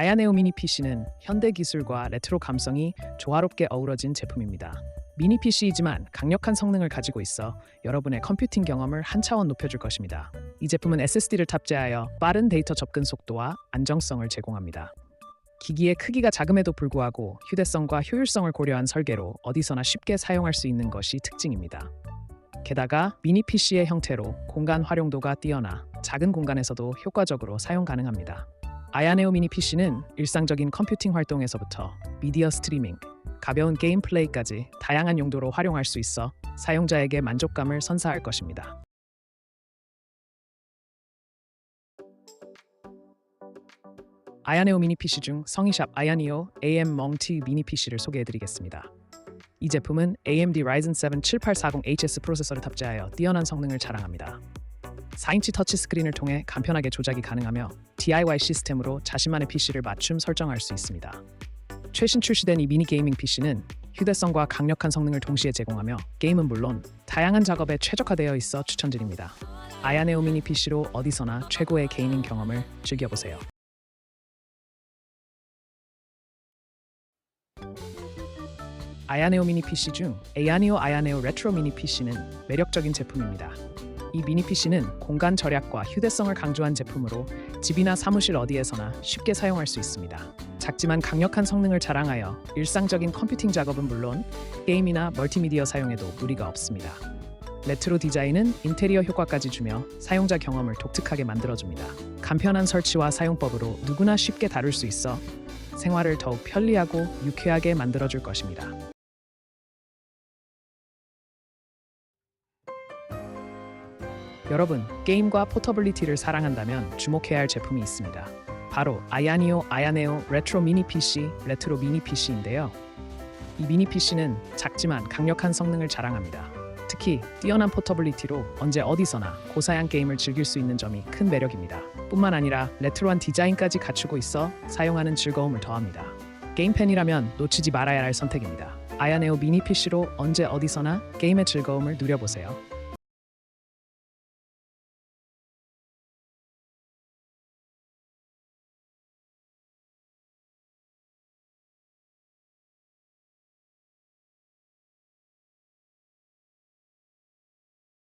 아야네오 미니 PC는 현대 기술과 레트로 감성이 조화롭게 어우러진 제품입니다. 미니 PC이지만 강력한 성능을 가지고 있어 여러분의 컴퓨팅 경험을 한 차원 높여줄 것입니다. 이 제품은 SSD를 탑재하여 빠른 데이터 접근 속도와 안정성을 제공합니다. 기기의 크기가 작음에도 불구하고 휴대성과 효율성을 고려한 설계로 어디서나 쉽게 사용할 수 있는 것이 특징입니다. 게다가 미니 PC의 형태로 공간 활용도가 뛰어나 작은 공간에서도 효과적으로 사용 가능합니다. 아야네오 미니 PC는 일상적인 컴퓨팅 활동에서부터 미디어 스트리밍, 가벼운 게임 플레이까지 다양한 용도로 활용할 수 있어 사용자에게 만족감을 선사할 것입니다. 아야네오 미니 PC 중 성이샵 아야니오 AM 멍티 미니 PC를 소개해드리겠습니다. 이 제품은 AMD Ryzen 7 7840HS 프로세서를 탑재하여 뛰어난 성능을 자랑합니다. 4인치 터치 스크린을 통해 간편하게 조작이 가능하며 DIY 시스템으로 자신만의 PC를 맞춤 설정할 수 있습니다. 최신 출시된 이 미니 게이밍 PC는 휴대성과 강력한 성능을 동시에 제공하며 게임은 물론 다양한 작업에 최적화되어 있어 추천드립니다. 아야네오 미니 PC로 어디서나 최고의 게이밍 경험을 즐겨보세요. 아야네오 미니 PC 중 에야니오 아야네오 레트로 미니 PC는 매력적인 제품입니다. 이 미니 PC는 공간 절약과 휴대성을 강조한 제품으로 집이나 사무실 어디에서나 쉽게 사용할 수 있습니다. 작지만 강력한 성능을 자랑하여 일상적인 컴퓨팅 작업은 물론 게임이나 멀티미디어 사용에도 무리가 없습니다. 레트로 디자인은 인테리어 효과까지 주며 사용자 경험을 독특하게 만들어줍니다. 간편한 설치와 사용법으로 누구나 쉽게 다룰 수 있어 생활을 더욱 편리하고 유쾌하게 만들어줄 것입니다. 여러분, 게임과 포터블리티를 사랑한다면 주목해야 할 제품이 있습니다. 바로 아야니오 아야네오 레트로 미니 PC 레트로 미니 PC인데요. 이 미니 PC는 작지만 강력한 성능을 자랑합니다. 특히 뛰어난 포터블리티로 언제 어디서나 고사양 게임을 즐길 수 있는 점이 큰 매력입니다. 뿐만 아니라 레트로한 디자인까지 갖추고 있어 사용하는 즐거움을 더합니다. 게임 팬이라면 놓치지 말아야 할 선택입니다. 아야네오 미니 PC로 언제 어디서나 게임의 즐거움을 누려보세요.